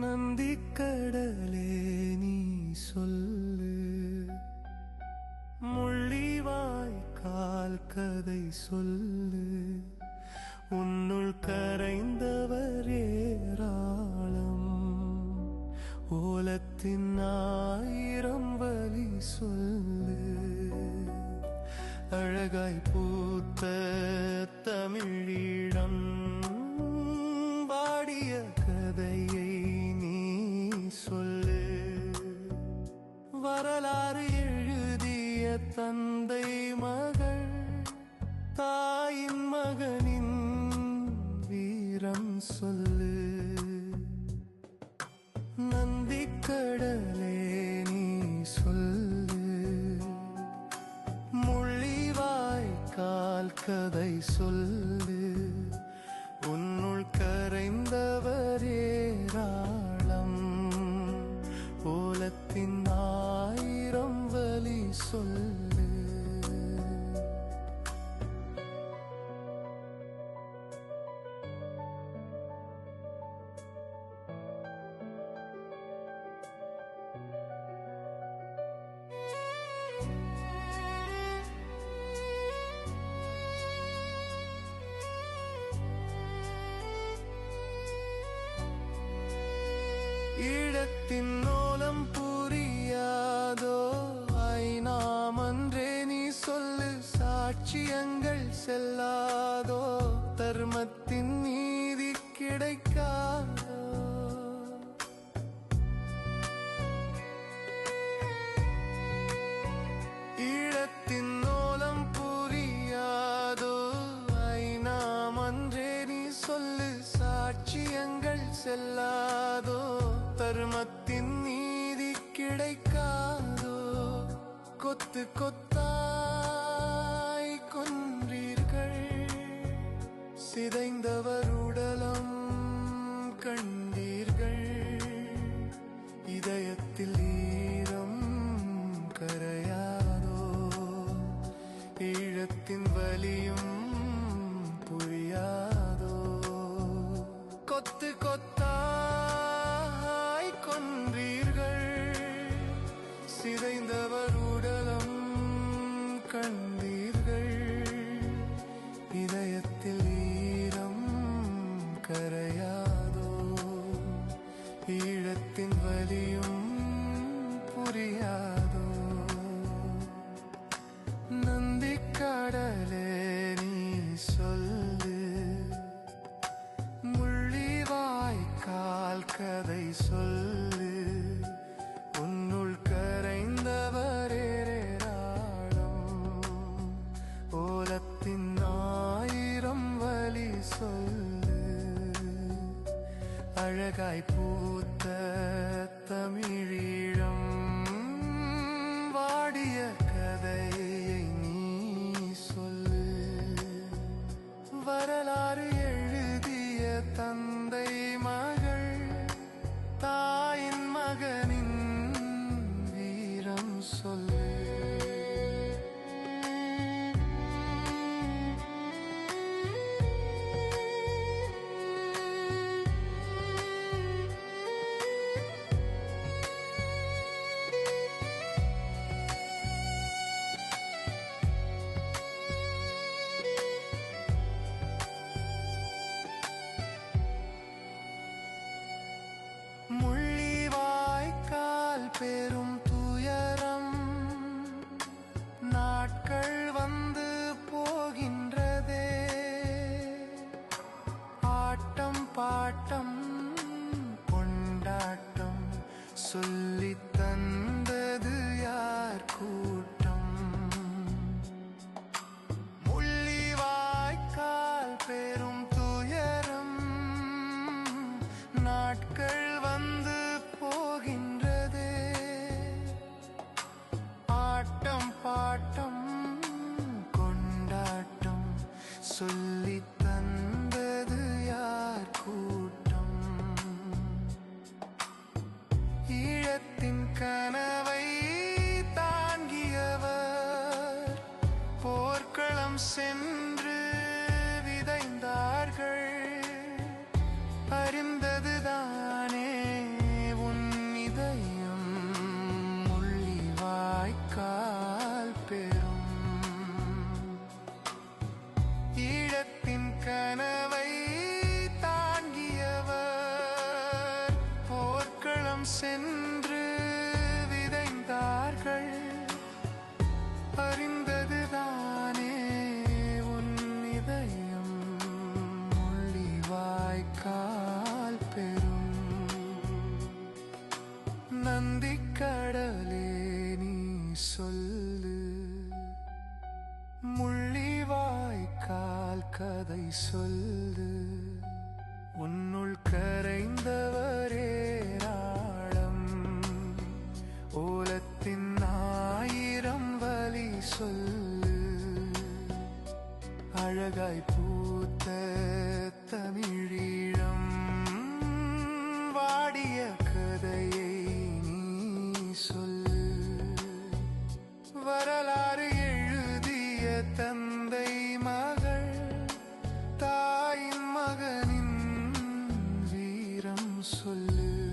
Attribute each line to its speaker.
Speaker 1: நந்தி கடலே நீ சொல்லு. முள்ளிவாய்க்கால் கதை சொல்லு. உன்னுள் கரைந்தவர் ஏராளம். ஓலத்தின் ஆயிரம் வழி சொல்லு. அழகாய் மகனின் வீரம் சொல்லு. நந்திக்கடலே நீ சொல்லு. முள்ளிவாய்க்கால் கதை சொல்லு. உன்னுள் கரைந்தவர் ஓலத்தின் ஆயிரம் சொல்லு. ഇടത്തിനോലം கொத்து கொத்தாய் கொன்றீர்கள். சிதைந்தவர் കരയാതോ? ഈഴത്തിൻ വലിയും പുരിയാ அழகாய் பூத்த ஆட்டம் பாட்டம் கொண்டாட்டம். சொல்லித் சொல்லு உன்னுள் கரைந்தவரே நாளம் ஓலத்தின் ஆயிரம் வழி சொல்லு அழகாய் பூ Xuân